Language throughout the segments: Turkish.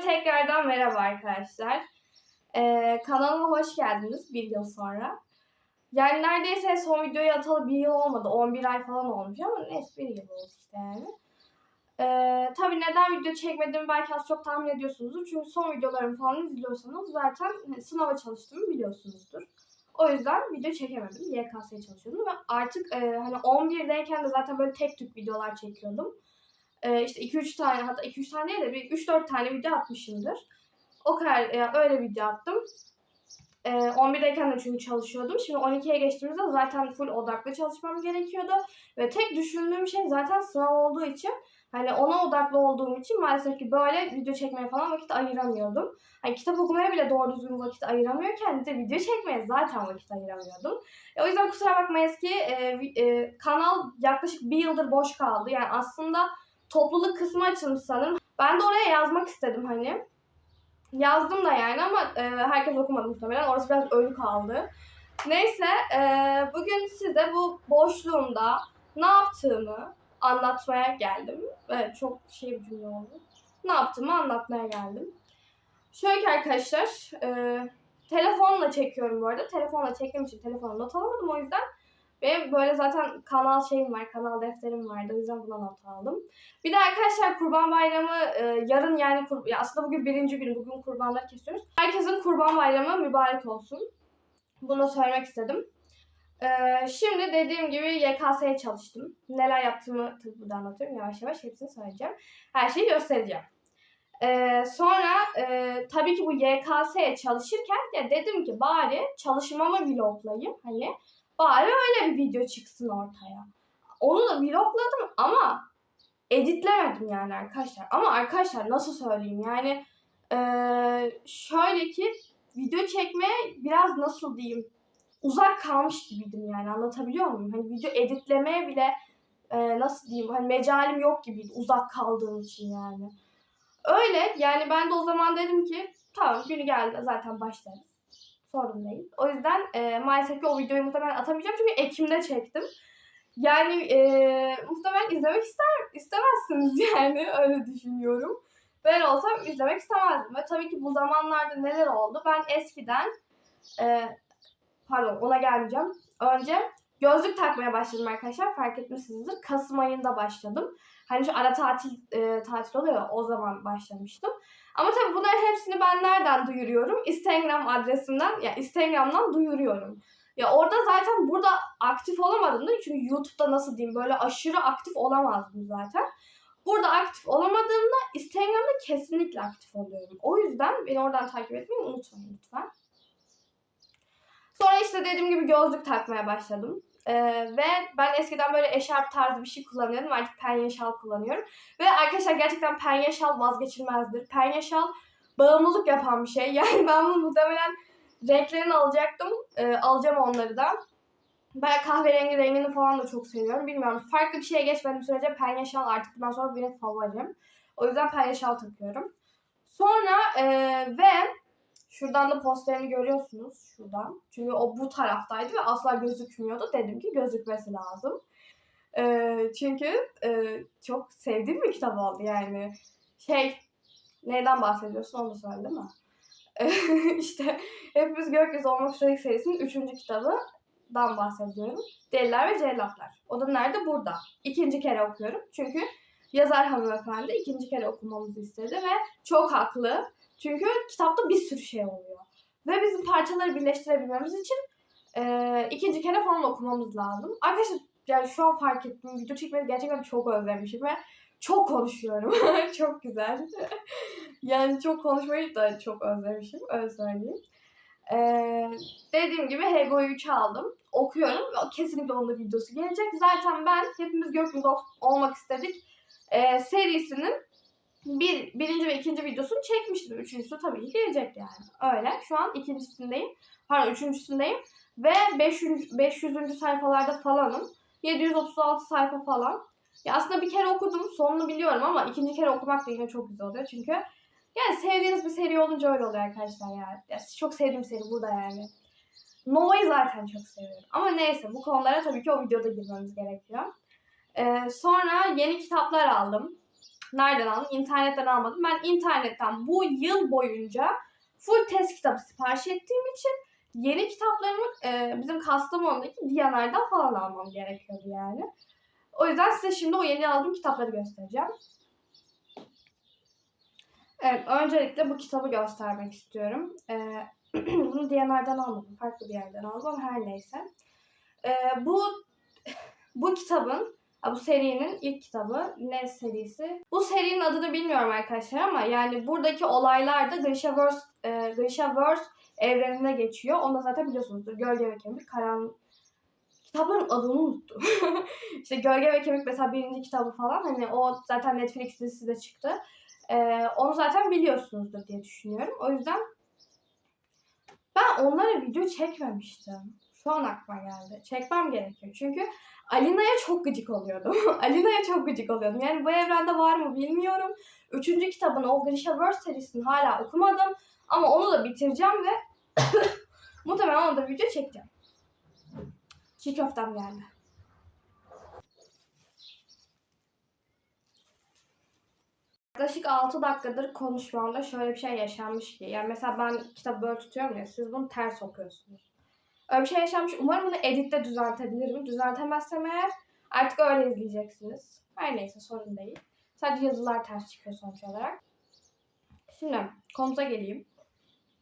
Tekrardan merhaba arkadaşlar. Ee, kanalıma hoş geldiniz bir yıl sonra. Yani neredeyse son videoyu atalı bir yıl olmadı. 11 ay falan olmuş ama neyse bir yıl oldu işte yani. Ee, tabii neden video çekmediğimi belki az çok tahmin ediyorsunuzdur. Çünkü son videolarımı falan izliyorsanız zaten sınava çalıştığımı biliyorsunuzdur. O yüzden video çekemedim. YKS'ye çalışıyordum ve artık e, hani 11'deyken de zaten böyle tek tük videolar çekiyordum. E, işte 2-3 tane hatta 2-3 tane de bir 3-4 tane video atmışımdır. O kadar e, öyle video attım. E, 11'deyken de çünkü çalışıyordum. Şimdi 12'ye geçtiğimizde zaten full odaklı çalışmam gerekiyordu. Ve tek düşündüğüm şey zaten sınav olduğu için hani ona odaklı olduğum için maalesef ki böyle video çekmeye falan vakit ayıramıyordum. Hani kitap okumaya bile doğru düzgün vakit ayıramıyorken de video çekmeye zaten vakit ayıramıyordum. E, o yüzden kusura bakmayız ki e, e, kanal yaklaşık bir yıldır boş kaldı. Yani aslında topluluk kısmı açılmış sanırım. Ben de oraya yazmak istedim hani. Yazdım da yani ama e, herkes okumadı muhtemelen. Orası biraz ölü kaldı. Neyse e, bugün size bu boşluğumda ne yaptığımı anlatmaya geldim. Evet çok şey bir cümle oldu. Ne yaptığımı anlatmaya geldim. Şöyle ki arkadaşlar e, telefonla çekiyorum bu arada. Telefonla çektiğim için telefonu not alamadım o yüzden. Benim böyle zaten kanal şeyim var, kanal defterim vardı. O yüzden buna not aldım. Bir de arkadaşlar Kurban Bayramı e, yarın yani kur, ya aslında bugün birinci gün. Bugün kurbanları kesiyoruz. Herkesin Kurban Bayramı mübarek olsun. Bunu söylemek istedim. E, şimdi dediğim gibi YKS'ye çalıştım. Neler yaptığımı tabii burada anlatıyorum. Yavaş yavaş hepsini söyleyeceğim. Her şeyi göstereceğim. E, sonra e, tabii ki bu YKS'ye çalışırken ya dedim ki bari çalışmamı vloglayayım. Hani bari öyle bir video çıksın ortaya. Onu da vlogladım ama editlemedim yani arkadaşlar. Ama arkadaşlar nasıl söyleyeyim yani eee, şöyle ki video çekmeye biraz nasıl diyeyim uzak kalmış gibiydim yani anlatabiliyor muyum? Hani video editlemeye bile eee, nasıl diyeyim hani mecalim yok gibiydi uzak kaldığım için yani. Öyle yani ben de o zaman dedim ki tamam günü geldi zaten başlarız. Sorun değil. O yüzden eee, maalesef ki o videoyu muhtemelen atamayacağım çünkü Ekim'de çektim. Yani eee muhtemelen izlemek ister istemezsiniz yani öyle düşünüyorum. Ben olsam izlemek istemezdim. Ve tabii ki bu zamanlarda neler oldu? Ben eskiden eee, pardon ona gelmeyeceğim. Önce gözlük takmaya başladım arkadaşlar. Fark etmişsinizdir. Kasım ayında başladım. Hani şu ara tatil eee, tatil oluyor o zaman başlamıştım. Ama tabii bunların hepsini ben nereden duyuruyorum? Instagram adresimden ya Instagram'dan duyuruyorum. Ya orada zaten burada aktif olamadım da çünkü YouTube'da nasıl diyeyim böyle aşırı aktif olamazdım zaten. Burada aktif olamadığımda Instagram'da kesinlikle aktif oluyorum. O yüzden beni oradan takip etmeyi unutmayın lütfen. Sonra işte dediğim gibi gözlük takmaya başladım. Ee, ve ben eskiden böyle eşarp tarzı bir şey kullanıyordum. Artık penye şal kullanıyorum. Ve arkadaşlar gerçekten penye şal vazgeçilmezdir. Penye şal bağımlılık yapan bir şey. Yani ben bunu muhtemelen renklerini alacaktım. Ee, alacağım onları da. Ben kahverengi rengini falan da çok seviyorum. Bilmiyorum. Farklı bir şeye geçmediğim sürece penye şal artık bundan sonra benim favorim. O yüzden penye şal takıyorum. Sonra e, ve şuradan da posterini görüyorsunuz. Şuradan. Çünkü o bu taraftaydı ve asla gözükmüyordu. Dedim ki gözükmesi lazım. E, çünkü e, çok sevdiğim bir kitap oldu yani. Şey, neyden bahsediyorsun onu söyle değil mi? işte Hepimiz Gökyüzü Olmak Üstelik serisinin 3. kitabından bahsediyorum. Deliler ve Cellatlar. O da nerede? Burada. İkinci kere okuyorum. Çünkü yazar hanımefendi ikinci kere okumamızı istedi ve çok haklı. Çünkü kitapta bir sürü şey oluyor. Ve bizim parçaları birleştirebilmemiz için e, ikinci kere falan okumamız lazım. Arkadaşlar yani şu an fark ettim. Video çekmeyi gerçekten çok özlemişim ve çok konuşuyorum. çok güzel. yani çok konuşmayı da çok özlemişim. Öyle söyleyeyim. Ee, dediğim gibi Hego'yu 3 aldım. Okuyorum kesinlikle onun da videosu gelecek. Zaten ben hepimiz gökyüzü ol- olmak istedik. Ee, serisinin bir, birinci ve ikinci videosunu çekmiştim. Üçüncüsü tabii ki gelecek yani. Öyle. Şu an ikincisindeyim. Pardon üçüncüsündeyim. Ve 500. 500. sayfalarda falanım. 736 sayfa falan. Ya aslında bir kere okudum. Sonunu biliyorum ama ikinci kere okumak da yine çok güzel oluyor. Çünkü yani sevdiğiniz bir seri olunca öyle oluyor arkadaşlar ya. ya çok sevdiğim seri burada yani. Nova'yı zaten çok seviyorum. Ama neyse bu konulara tabii ki o videoda girmemiz gerekiyor. Ee, sonra yeni kitaplar aldım. Nereden aldım? İnternetten almadım. Ben internetten bu yıl boyunca full test kitabı sipariş ettiğim için yeni kitaplarımı e, bizim Kastamonu'daki Diyanar'dan falan almam gerekiyordu yani. O yüzden size şimdi o yeni aldığım kitapları göstereceğim. Evet, öncelikle bu kitabı göstermek istiyorum. Ee, bunu Diyanar'dan almadım, farklı bir yerden aldım her neyse. Ee, bu bu kitabın, bu serinin ilk kitabı ne serisi? Bu serinin adını bilmiyorum arkadaşlar ama yani buradaki olaylar da Grishaverse, e, Grishaverse evreninde geçiyor. Onu da zaten biliyorsunuzdur. Gölge ve Kemik, Karan... Kitapların adını unuttum. işte Gölge ve Kemik mesela birinci kitabı falan. Hani o zaten Netflix dizisi de çıktı. Ee, onu zaten biliyorsunuzdur diye düşünüyorum. O yüzden ben onlara video çekmemiştim. Şu an aklıma geldi. Çekmem gerekiyor. Çünkü Alina'ya çok gıcık oluyordum. Alina'ya çok gıcık oluyordum. Yani bu evrende var mı bilmiyorum. Üçüncü kitabını o Grishaverse serisini hala okumadım. Ama onu da bitireceğim ve muhtemelen onu da video çekeceğim. Çiğ köftem geldi. Yaklaşık 6 dakikadır konuşmamda şöyle bir şey yaşanmış ki. Yani mesela ben kitabı böyle tutuyorum ya siz bunu ters okuyorsunuz. Öyle bir şey yaşanmış. Umarım bunu editte düzeltebilirim. Düzeltemezsem eğer artık öyle izleyeceksiniz. Her neyse sorun değil. Sadece yazılar ters çıkıyor sonuç olarak. Şimdi konumuza geleyim.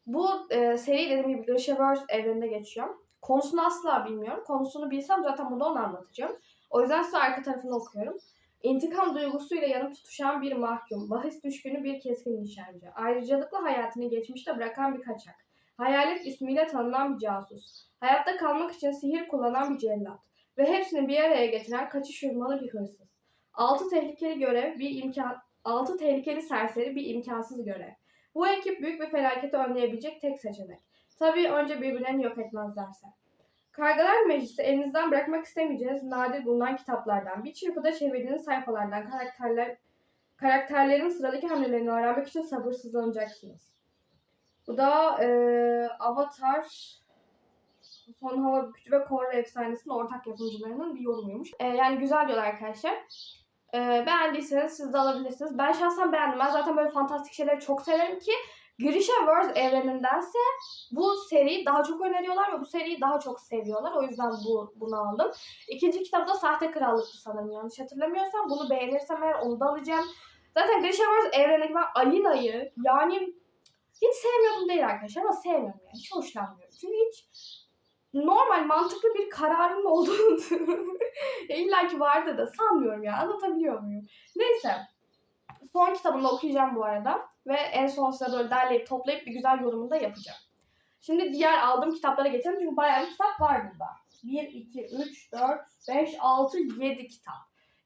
Bu e, seri dediğim gibi Grishaverse evreninde geçiyor. Konusunu asla bilmiyorum. Konusunu bilsem zaten burada onu anlatacağım. O yüzden size arka tarafını okuyorum. İntikam duygusuyla yanıp tutuşan bir mahkum, bahis düşkünü bir keskin nişancı, ayrıcalıklı hayatını geçmişte bırakan bir kaçak, hayalet ismiyle tanınan bir casus, hayatta kalmak için sihir kullanan bir cellat ve hepsini bir araya getiren kaçış ünvanı bir hırsız. Altı tehlikeli görev, bir imkan, altı tehlikeli serseri bir imkansız görev. Bu ekip büyük bir felaketi önleyebilecek tek seçenek. Tabii önce birbirlerini yok etmezlerse. Kargalar Meclisi elinizden bırakmak istemeyeceğiniz nadir bulunan kitaplardan, bir çırpıda çevirdiğiniz sayfalardan karakterler karakterlerin sıradaki hamlelerini öğrenmek için sabırsızlanacaksınız. Bu da e, Avatar Son Hava Bükücü ve Korra Efsanesi'nin ortak yapımcılarının bir yorumuymuş. E, yani güzel diyorlar arkadaşlar. E, beğendiyseniz siz de alabilirsiniz. Ben şahsen beğendim. Ben zaten böyle fantastik şeyleri çok severim ki Grishaverse evrenindense bu seriyi daha çok öneriyorlar ve bu seriyi daha çok seviyorlar. O yüzden bu bunu aldım. İkinci kitap da Sahte Krallık'tı sanırım yanlış hatırlamıyorsam. Bunu beğenirsem eğer onu da alacağım. Zaten Grishaverse evrenindeki ben Alina'yı yani hiç sevmiyordum değil arkadaşlar ama sevmiyorum yani. Hiç hoşlanmıyorum. Çünkü hiç normal mantıklı bir kararın olduğunu illa ki vardı da sanmıyorum ya. Anlatabiliyor muyum? Neyse. Son kitabını okuyacağım bu arada. Ve en son size böyle derleyip toplayıp bir güzel yorumunu da yapacağım. Şimdi diğer aldığım kitaplara geçelim çünkü bayağı bir kitap var burada. 1, 2, 3, 4, 5, 6, 7 kitap.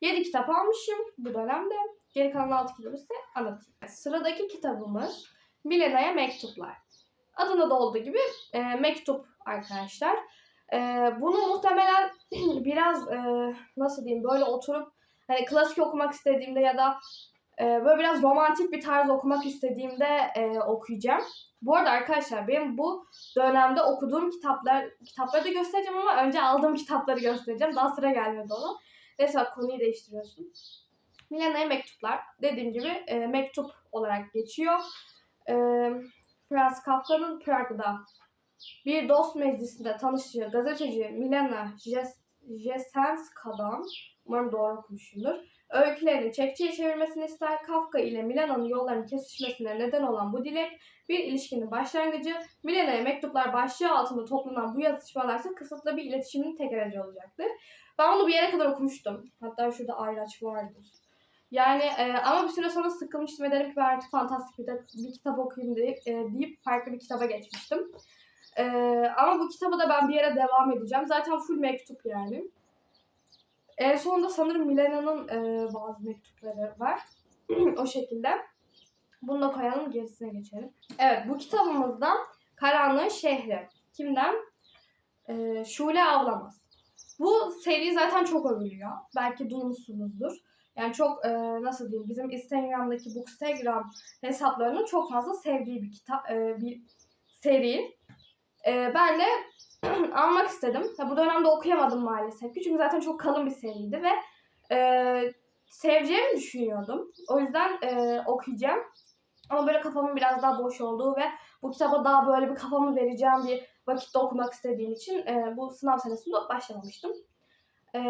7 kitap almışım bu dönemde. Geri kalan 6 kitabı size anlatayım. Sıradaki kitabımız Milena'ya Mektuplar. Adında da olduğu gibi e, mektup arkadaşlar. E, bunu muhtemelen biraz e, nasıl diyeyim böyle oturup hani klasik okumak istediğimde ya da ee, böyle biraz romantik bir tarz okumak istediğimde e, okuyacağım. Bu arada arkadaşlar benim bu dönemde okuduğum kitaplar kitapları da göstereceğim ama önce aldığım kitapları göstereceğim. Daha sıra gelmedi ona. Neyse konuyu değiştiriyorsun. Milena'ya mektuplar. Dediğim gibi e, mektup olarak geçiyor. E, Franz Kafka'nın Prag'da bir dost meclisinde tanıştığı gazeteci Milena Jesenska'dan umarım doğru okumuşumdur Öykülerini çekçeye çevirmesini ister. Kafka ile Milana'nın yollarının kesişmesine neden olan bu dilek bir ilişkinin başlangıcı. Milana'ya mektuplar başlığı altında toplanan bu yazışmalar ise kısıtlı bir iletişimin tek aracı olacaktır. Ben onu bir yere kadar okumuştum. Hatta şurada ayraç vardır. Yani e, ama bir süre sonra sıkılmıştım ve dedim ki ben artık fantastik bir, de, bir kitap okuyayım deyip, e, deyip farklı bir kitaba geçmiştim. E, ama bu kitabı da ben bir yere devam edeceğim. Zaten full mektup yani. En sonunda sanırım Milena'nın e, bazı mektupları var. o şekilde. Bunu da koyalım gerisine geçelim. Evet bu kitabımızdan Karanlığın Şehri. Kimden? E, Şule Avlamaz. Bu seri zaten çok övülüyor. Belki duymuşsunuzdur. Yani çok e, nasıl diyeyim bizim Instagram'daki Bookstagram hesaplarının çok fazla sevdiği bir kitap e, bir seri. E, ben de almak istedim. Ya bu dönemde okuyamadım maalesef çünkü zaten çok kalın bir seriydi ve e, seveceğimi düşünüyordum. O yüzden e, okuyacağım. Ama böyle kafamın biraz daha boş olduğu ve bu kitaba daha böyle bir kafamı vereceğim bir vakitte okumak istediğim için e, bu sınav senesinde başlamamıştım. E,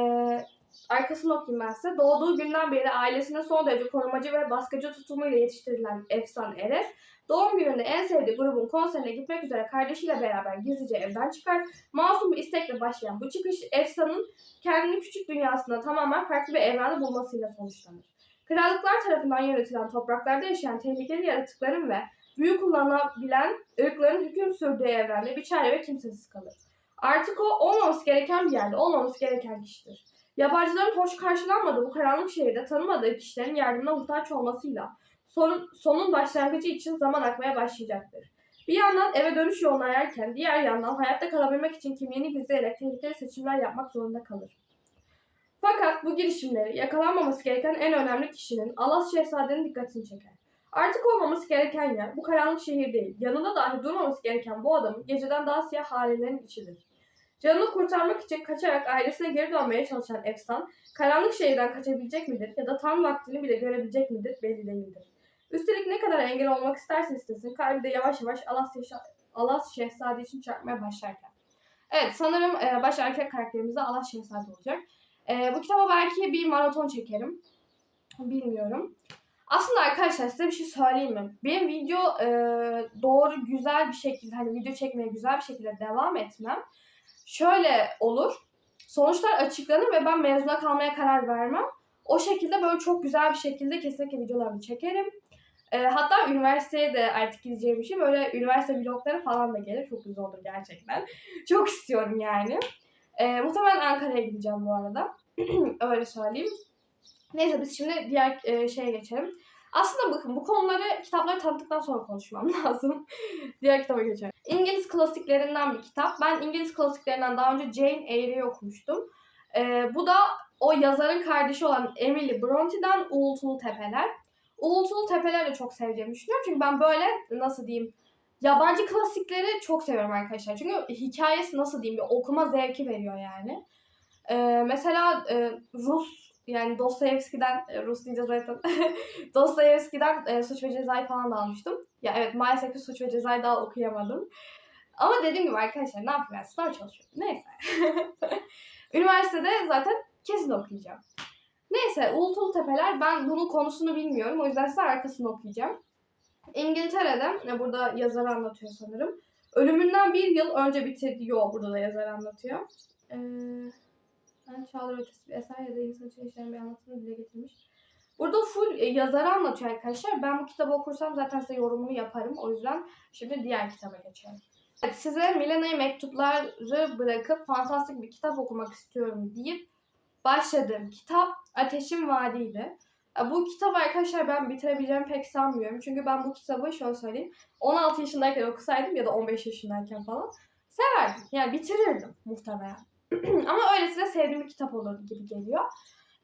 arkasını okuyayım ben size. Doğduğu günden beri ailesinin son derece korumacı ve baskıcı tutumuyla yetiştirilen Efsan Eres, doğum gününde en sevdiği grubun konserine gitmek üzere kardeşiyle beraber gizlice evden çıkar. Masum bir istekle başlayan bu çıkış Efsa'nın kendini küçük dünyasında tamamen farklı bir evrende bulmasıyla sonuçlanır. Krallıklar tarafından yönetilen topraklarda yaşayan tehlikeli yaratıkların ve büyü kullanabilen ırkların hüküm sürdüğü evrende bir çare ve kimsesiz kalır. Artık o olmaması gereken bir yerde, olmaması gereken kişidir. Yabancıların hoş karşılanmadığı bu karanlık şehirde tanımadığı kişilerin yardımına muhtaç olmasıyla son, sonun başlangıcı için zaman akmaya başlayacaktır. Bir yandan eve dönüş yolunu ararken diğer yandan hayatta kalabilmek için kimliğini gizleyerek tehlikeli seçimler yapmak zorunda kalır. Fakat bu girişimleri yakalanmaması gereken en önemli kişinin Alas Şehzade'nin dikkatini çeker. Artık olmaması gereken yer bu karanlık şehir değil. Yanında dahi durmaması gereken bu adamın geceden daha siyah halelerin içidir. Canını kurtarmak için kaçarak ailesine geri dönmeye çalışan Efsan, karanlık şehirden kaçabilecek midir ya da tam vaktini bile görebilecek midir belli değildir. Üstelik ne kadar engel olmak isterse istesin kalbi de yavaş yavaş Alas, Şehza- Alas Şehzade için çarpmaya başlarken. Evet sanırım e, baş erkek karakterimiz de Alas Şehzade olacak. E, bu kitaba belki bir maraton çekerim. Bilmiyorum. Aslında arkadaşlar size bir şey söyleyeyim mi? Benim video e, doğru güzel bir şekilde hani video çekmeye güzel bir şekilde devam etmem şöyle olur. Sonuçlar açıklanır ve ben mezuna kalmaya karar vermem. O şekilde böyle çok güzel bir şekilde kesinlikle videolarımı çekerim. E, hatta üniversiteye de artık gideceğim için böyle üniversite vlogları falan da gelir. Çok güzel olur gerçekten. Çok istiyorum yani. E, muhtemelen Ankara'ya gideceğim bu arada. Öyle söyleyeyim. Neyse biz şimdi diğer e, şeye geçelim. Aslında bakın bu konuları kitapları tanıttıktan sonra konuşmam lazım. diğer kitaba geçelim. İngiliz klasiklerinden bir kitap. Ben İngiliz klasiklerinden daha önce Jane Eyre'yi okumuştum. E, bu da o yazarın kardeşi olan Emily Bronte'den Uğultulu Tepeler. Uğultulu Tepeler de çok seveceğimi düşünüyorum. Çünkü ben böyle nasıl diyeyim yabancı klasikleri çok seviyorum arkadaşlar. Çünkü hikayesi nasıl diyeyim bir okuma zevki veriyor yani. Ee, mesela e, Rus yani Dostoyevski'den e, Rus deyince zaten Dostoyevski'den e, Suç ve Ceza'yı falan da almıştım. Ya evet maalesef ki Suç ve Ceza'yı daha okuyamadım. Ama dediğim gibi arkadaşlar ne yapayım ben sınav çalışıyorum. Neyse. Üniversitede zaten kesin okuyacağım. Neyse Uğultulu Tepeler ben bunun konusunu bilmiyorum. O yüzden size arkasını okuyacağım. İngiltere'de, e, burada yazarı anlatıyor sanırım. Ölümünden bir yıl önce bitirdiği o burada da yazar anlatıyor. Ee, ben çağlar ötesi bir eser ya da insan için yaşayan bir anlatımı dile getirmiş. Burada full e, yazarı anlatıyor arkadaşlar. Ben bu kitabı okursam zaten size yorumunu yaparım. O yüzden şimdi diğer kitaba geçelim. Size Milena'yı mektupları bırakıp fantastik bir kitap okumak istiyorum deyip başladığım kitap Ateşin Vaadi'ydi. Ya Bu kitabı arkadaşlar ben bitirebileceğimi pek sanmıyorum. Çünkü ben bu kitabı şöyle söyleyeyim. 16 yaşındayken okusaydım ya da 15 yaşındayken falan severdim. Yani bitirirdim muhtemelen. Ama öylesine sevdiğim bir kitap olur gibi geliyor.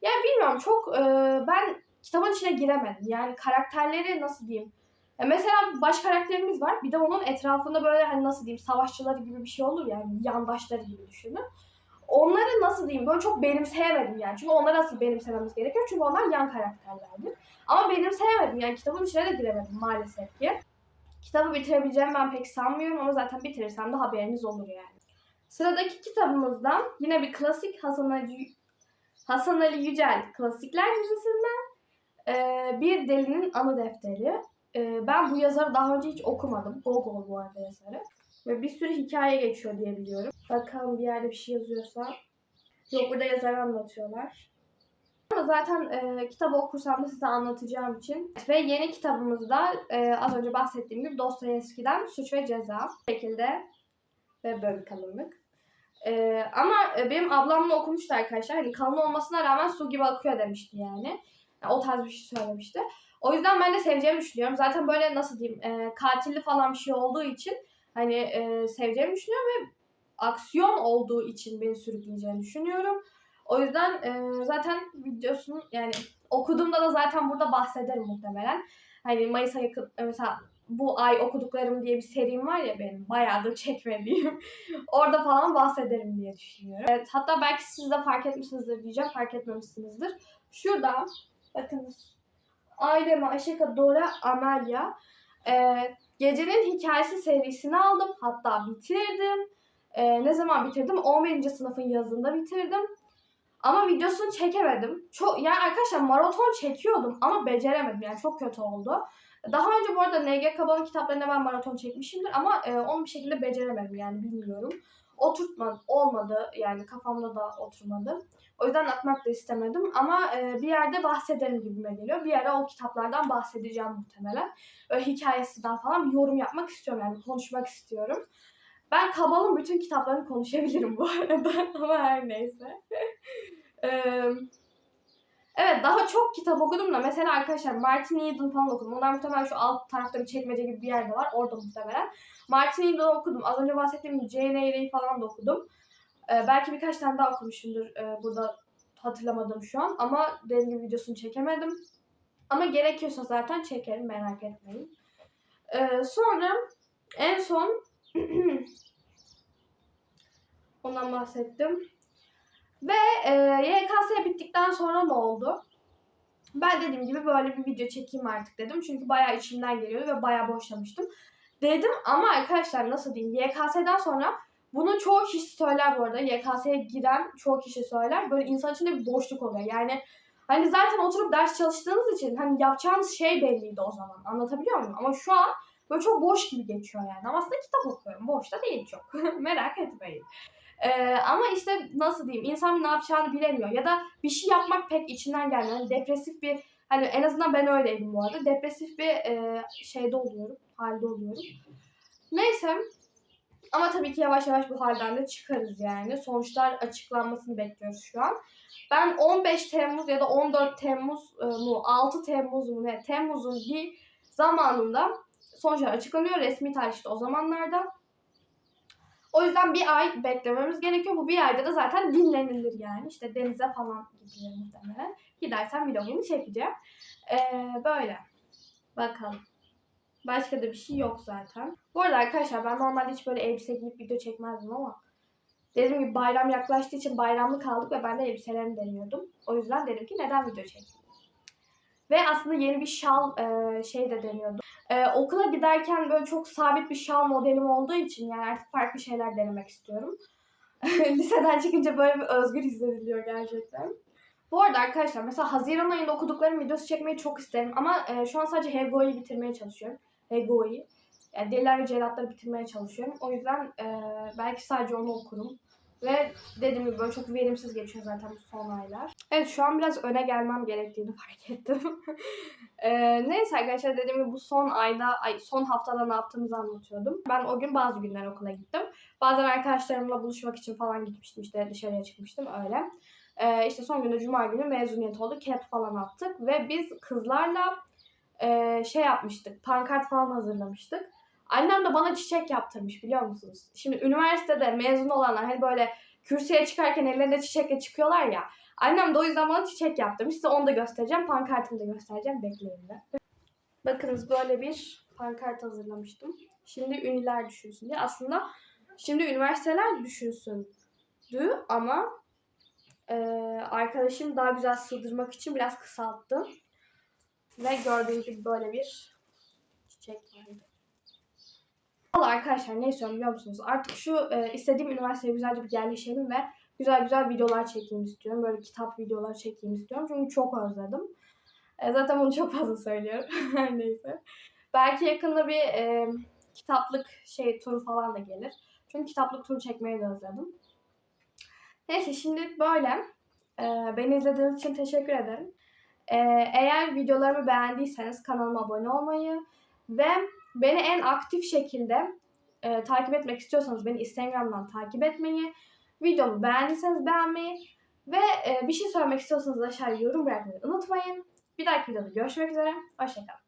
Yani bilmiyorum çok e, ben kitabın içine giremedim. Yani karakterleri nasıl diyeyim. Ya mesela baş karakterimiz var. Bir de onun etrafında böyle hani nasıl diyeyim savaşçıları gibi bir şey olur yani yandaşları gibi düşünün. Onları nasıl diyeyim böyle çok benimseyemedim yani. Çünkü onları asıl benimsememiz gerekiyor. Çünkü onlar yan karakterlerdir. Ama benimseyemedim yani kitabın içine de giremedim maalesef ki. Kitabı bitirebileceğimi ben pek sanmıyorum ama zaten bitirirsem de haberiniz olur yani. Sıradaki kitabımızdan yine bir klasik Hasan Ali, Hasan Ali Yücel Klasikler dizisinden eee, bir delinin anı defteri. Eee, ben bu yazarı daha önce hiç okumadım. Gogol bu arada yazarı. Ve bir sürü hikaye geçiyor diye biliyorum. Bakalım bir yerde bir şey yazıyorsa. Yok burada yazarı anlatıyorlar. Ama zaten e, kitabı okursam da size anlatacağım için. Ve yeni kitabımızda e, az önce bahsettiğim gibi Dostoyevski'den Suç ve Ceza. Bu şekilde ve böyle kalınlık. E, ama e, benim ablamla okumuştu arkadaşlar. Hani kalın olmasına rağmen su gibi akıyor demişti yani. Yani o tarz bir şey söylemişti. O yüzden ben de seveceğimi düşünüyorum. Zaten böyle nasıl diyeyim e, katilli falan bir şey olduğu için hani e, seveceğimi düşünüyorum ve aksiyon olduğu için beni sürükleyeceğini düşünüyorum. O yüzden e, zaten videosunu yani okuduğumda da zaten burada bahsederim muhtemelen. Hani Mayıs'a yakın mesela bu ay okuduklarım diye bir serim var ya benim bayağıdır çekmediğim. Orada falan bahsederim diye düşünüyorum. Evet, hatta belki siz de fark etmişsinizdir diyeceğim. Fark etmemişsinizdir. Şurada bakınız. Aileme Aşika Dora Amelia. Ee, gecenin hikayesi serisini aldım. Hatta bitirdim. Ee, ne zaman bitirdim? 11. sınıfın yazında bitirdim. Ama videosunu çekemedim. Çok yani arkadaşlar maraton çekiyordum ama beceremedim. Yani çok kötü oldu. Daha önce bu arada NG Kaba'nın kitaplarında ben maraton çekmişimdir ama e, onu bir şekilde beceremedim yani bilmiyorum. Oturtma olmadı yani kafamda da oturmadı. O yüzden atmak da istemedim ama e, bir yerde bahsederim gibime geliyor. Bir yerde o kitaplardan bahsedeceğim muhtemelen. Öyle hikayesinden falan yorum yapmak istiyorum yani konuşmak istiyorum. Ben Kabal'ın bütün kitaplarını konuşabilirim bu arada ama her neyse. Evet daha çok kitap okudum da mesela arkadaşlar Martin Eden falan okudum. Onlar muhtemelen şu alt tarafta bir çekmece gibi bir yerde var. Orada muhtemelen. Martin Eden okudum. Az önce bahsettiğim Jane Eyre'yi falan da okudum. Ee, belki birkaç tane daha okumuşumdur e, burada hatırlamadım şu an. Ama dediğim gibi videosunu çekemedim. Ama gerekiyorsa zaten çekerim merak etmeyin. Ee, sonra en son ondan bahsettim. Ve e, YKS bittikten sonra ne oldu? Ben dediğim gibi böyle bir video çekeyim artık dedim. Çünkü bayağı içimden geliyordu ve bayağı boşlamıştım. Dedim ama arkadaşlar nasıl diyeyim YKS'den sonra bunu çoğu kişi söyler bu arada. YKS'ye giren çoğu kişi söyler. Böyle insan içinde bir boşluk oluyor. Yani hani zaten oturup ders çalıştığınız için hani yapacağınız şey belliydi o zaman. Anlatabiliyor muyum? Ama şu an böyle çok boş gibi geçiyor yani. Ama aslında kitap okuyorum. Boş da değil çok. Merak etmeyin. Ee, ama işte nasıl diyeyim insan ne yapacağını bilemiyor ya da bir şey yapmak pek içinden gelmiyor. Yani depresif bir hani en azından ben öyleydim bu arada. Depresif bir e, şeyde oluyorum, halde oluyorum. Neyse ama tabii ki yavaş yavaş bu halden de çıkarız yani. Sonuçlar açıklanmasını bekliyoruz şu an. Ben 15 Temmuz ya da 14 Temmuz e, mu 6 Temmuz mu ne Temmuz'un bir zamanında sonuçlar açıklanıyor resmi tarihte o zamanlarda. O yüzden bir ay beklememiz gerekiyor. Bu bir ayda da zaten dinlenilir yani. İşte denize falan gidilir muhtemelen. Gidersem vlogunu çekeceğim. Ee, böyle. Bakalım. Başka da bir şey yok zaten. Bu arada arkadaşlar ben normalde hiç böyle elbise giyip video çekmezdim ama dediğim gibi bayram yaklaştığı için bayramlık aldık ve ben de elbiselerimi deniyordum. O yüzden dedim ki neden video çekeyim. Ve aslında yeni bir şal e, şey de deniyordum. E, okula giderken böyle çok sabit bir şal modelim olduğu için yani artık farklı şeyler denemek istiyorum. Liseden çıkınca böyle bir özgür hissediliyor gerçekten. Bu arada arkadaşlar mesela Haziran ayında okuduklarım videosu çekmeyi çok isterim ama e, şu an sadece Hego'yu bitirmeye çalışıyorum. Hego'yu. Yani Deliler ve Cellatları bitirmeye çalışıyorum. O yüzden e, belki sadece onu okurum. Ve dediğim gibi böyle çok verimsiz geçiyor zaten bu son aylar. Evet şu an biraz öne gelmem gerektiğini fark ettim. ee, neyse arkadaşlar dediğim gibi bu son ayda, ay, son haftada ne yaptığımızı anlatıyordum. Ben o gün bazı günler okula gittim. Bazen arkadaşlarımla buluşmak için falan gitmiştim işte dışarıya çıkmıştım öyle. Ee, işte son günde cuma günü mezuniyet oldu. Cap falan attık ve biz kızlarla e, şey yapmıştık. Pankart falan hazırlamıştık. Annem de bana çiçek yaptırmış biliyor musunuz? Şimdi üniversitede mezun olanlar hani böyle kürsüye çıkarken ellerinde çiçekle çıkıyorlar ya. Annem de o yüzden bana çiçek yaptırmış. Size onu da göstereceğim. Pankartımı da göstereceğim. Bekleyin de. Bakınız böyle bir pankart hazırlamıştım. Şimdi ünlüler düşünsün diye. Aslında şimdi üniversiteler düşünsündü ama e, arkadaşım daha güzel sığdırmak için biraz kısalttı. Ve gördüğünüz gibi böyle bir çiçek vardı. Valla arkadaşlar ne istiyorum biliyor musunuz? Artık şu e, istediğim üniversiteye güzelce bir yerleşelim ve güzel güzel videolar çekeyim istiyorum. Böyle kitap videolar çekeyim istiyorum. Çünkü çok özledim. E, zaten bunu çok fazla söylüyorum. Her neyse. Belki yakında bir e, kitaplık şey turu falan da gelir. Çünkü kitaplık turu çekmeyi de özledim. Neyse şimdi böyle. E, beni izlediğiniz için teşekkür ederim. E, eğer videolarımı beğendiyseniz kanalıma abone olmayı ve Beni en aktif şekilde e, takip etmek istiyorsanız beni Instagram'dan takip etmeyi, videomu beğendiyseniz beğenmeyi ve e, bir şey söylemek istiyorsanız aşağıya yorum bırakmayı unutmayın. Bir dahaki videoda görüşmek üzere. Hoşçakalın.